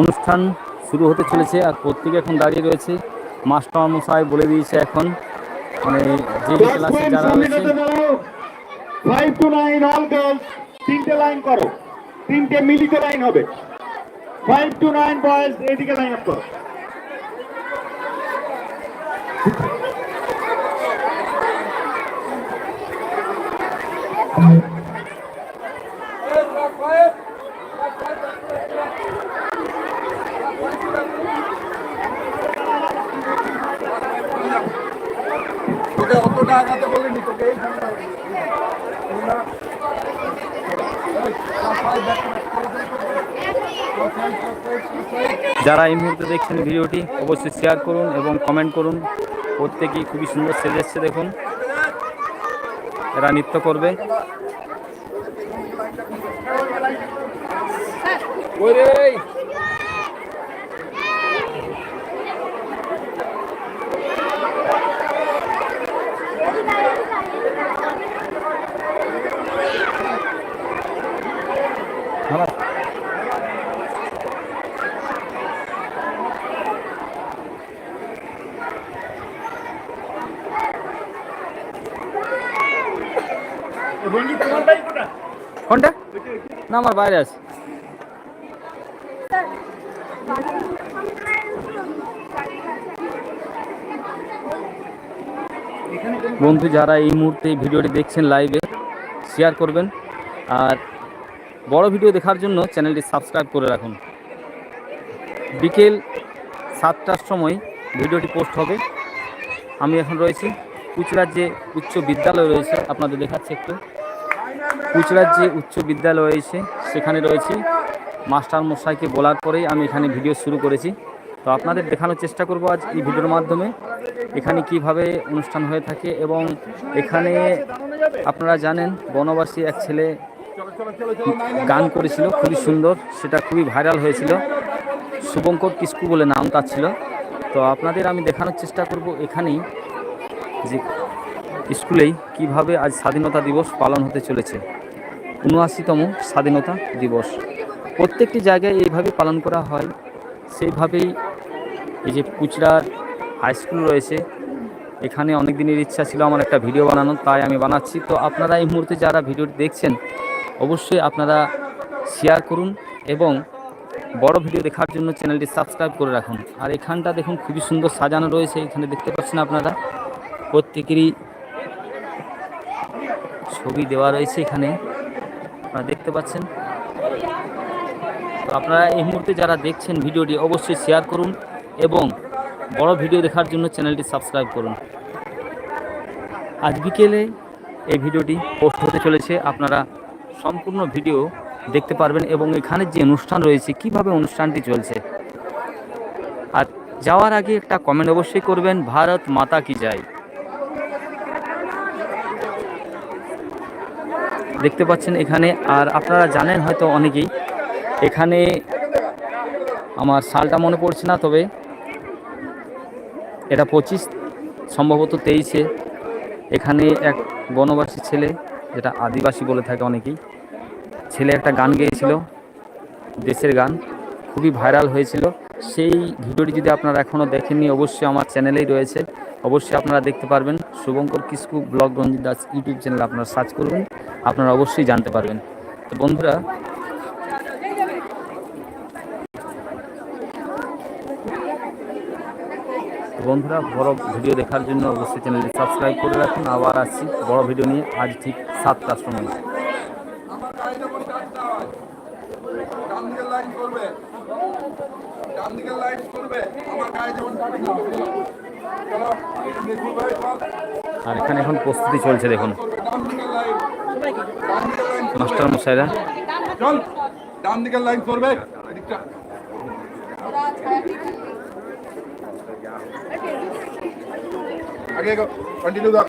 অনুষ্ঠান শুরু হতে চলেছে আর প্রত্যেকে এখন দাঁড়িয়ে রয়েছে। মাস্টার মশাই বলে দিয়েছে এখন মানে যে ক্লাসে যারা রয়েছে five to nine all girls তিনটে লাইন করো। তিনটে মিলিত লাইন হবে। ফাইভ টু নাইন বয়েজ এদিকে লাইন আপ করো। তোকে অতটা আগাতে বলিনি তোকে এই যারা এই মুহূর্তে দেখছেন ভিডিওটি অবশ্যই শেয়ার করুন এবং কমেন্ট করুন। প্রত্যেকেই খুবই সুন্দর সেজে এসছে দেখুন। এরা নৃত্য করবে। রঞ্জিত তোমার কোনটা? না, আমার বাইরে আছে। বন্ধু, যারা এই মুহূর্তে ভিডিওটি দেখছেন লাইভে শেয়ার করবেন। আর বড় ভিডিও দেখার জন্য চ্যানেলটি সাবস্ক্রাইব করে রাখুন। বিকেল সাতটার সময় ভিডিওটি পোস্ট হবে। আমি এখন রয়েছি কুচরার যে উচ্চ বিদ্যালয় রয়েছে, আপনাদের দেখাচ্ছি একটু। কুচরার যে উচ্চ বিদ্যালয় রয়েছে, সেখানে রয়েছি। মাস্টার মশাইকে বলার পরেই আমি এখানে ভিডিও শুরু করেছি। তো আপনাদের দেখানোর চেষ্টা করব আজ এই ভিডিওর মাধ্যমে, এখানে কীভাবে অনুষ্ঠান হয়ে থাকে এবং এখানে আপনারা জানেন, বনবাসী এক ছেলে গান করেছিল, খুবই সুন্দর। সেটা খুবই ভাইরাল হয়েছিল। শুভঙ্কর কিস্কু বলে নাম তার ছিল। তো আপনাদের আমি দেখানোর চেষ্টা করব এখানেই যে স্কুলেই কীভাবে আজ স্বাধীনতা দিবস পালন হতে চলেছে। উনআশিতম স্বাধীনতা দিবস। প্রত্যেকটি জায়গায় এইভাবে পালন করা হয়। সেইভাবেই এই যে কুচরার হাই স্কুল রয়েছে। এখানে অনেক দিনের ইচ্ছা ছিল আমার একটা ভিডিও বানানোর, তাই আমি বানাচ্ছি। তো আপনারা এই মুহূর্তে যারা ভিডিওটি দেখছেন অবশ্যই আপনারা শেয়ার করুন এবং বড় ভিডিও দেখার জন্য চ্যানেলটি সাবস্ক্রাইব করে রাখুন। আর এখানটা দেখুন, খুবই সুন্দর সাজানো রয়েছে, এখানে দেখতে পাচ্ছেন আপনারা? প্রত্যেকেরই ছবি দেওয়া রয়েছে এখানে। আপনারা দেখতে পাচ্ছেন? তো আপনারা এই মুহূর্তে যারা দেখছেন ভিডিওটি অবশ্যই শেয়ার করুন এবং বড় ভিডিও দেখার জন্য চ্যানেলটি সাবস্ক্রাইব করুন। আজ বিকেলে এই ভিডিওটি পোস্ট হতে চলেছে। আপনারা সম্পূর্ণ ভিডিও দেখতে পারবেন এবং এখানে যে অনুষ্ঠান রয়েছে, কীভাবে অনুষ্ঠানটি চলছে। আর যাওয়ার আগে একটা কমেন্ট অবশ্যই করবেন, ভারত মাতা কি যায় দেখতে পাচ্ছেন এখানে, আর আপনারা জানেন হয়তো অনেকেই, এখানে আমার সালটা মনে পড়ছে না, তবে এটা পঁচিশ, সম্ভবত তেইশে। এখানে এক বনবাসী ছেলে যেটা আদিবাসী বলে থাকে অনেকেই। ছেলে একটা গান গেয়েছিল, দেশের গান, খুবই ভাইরাল হয়েছিল। সেই ভিডিওটি যদি আপনারা এখনও দেখেননি, অবশ্যই আমার চ্যানেলেই রয়েছে। অবশ্যই আপনারা দেখতে পারবেন। Shubhankar Kisku blog Ranjit Das YouTube channel আপনারা সার্চ করবেন, আপনারা অবশ্যই জানতে পারবেন। তো বন্ধুরা বন্ধুরা, বড় ভিডিও দেখার জন্য অবশ্যই চ্যানেলটি সাবস্ক্রাইব করে রাখুন। আবার আসছি বড় ভিডিও নিয়ে আজ ঠিক সাতটার সময়। আর এখানে এখন প্রস্তুতি চলছে, দেখুন। মাস্টার মশাইরা। ডান দিকের লাইন করবে। आगे को कंटिन्यू कर।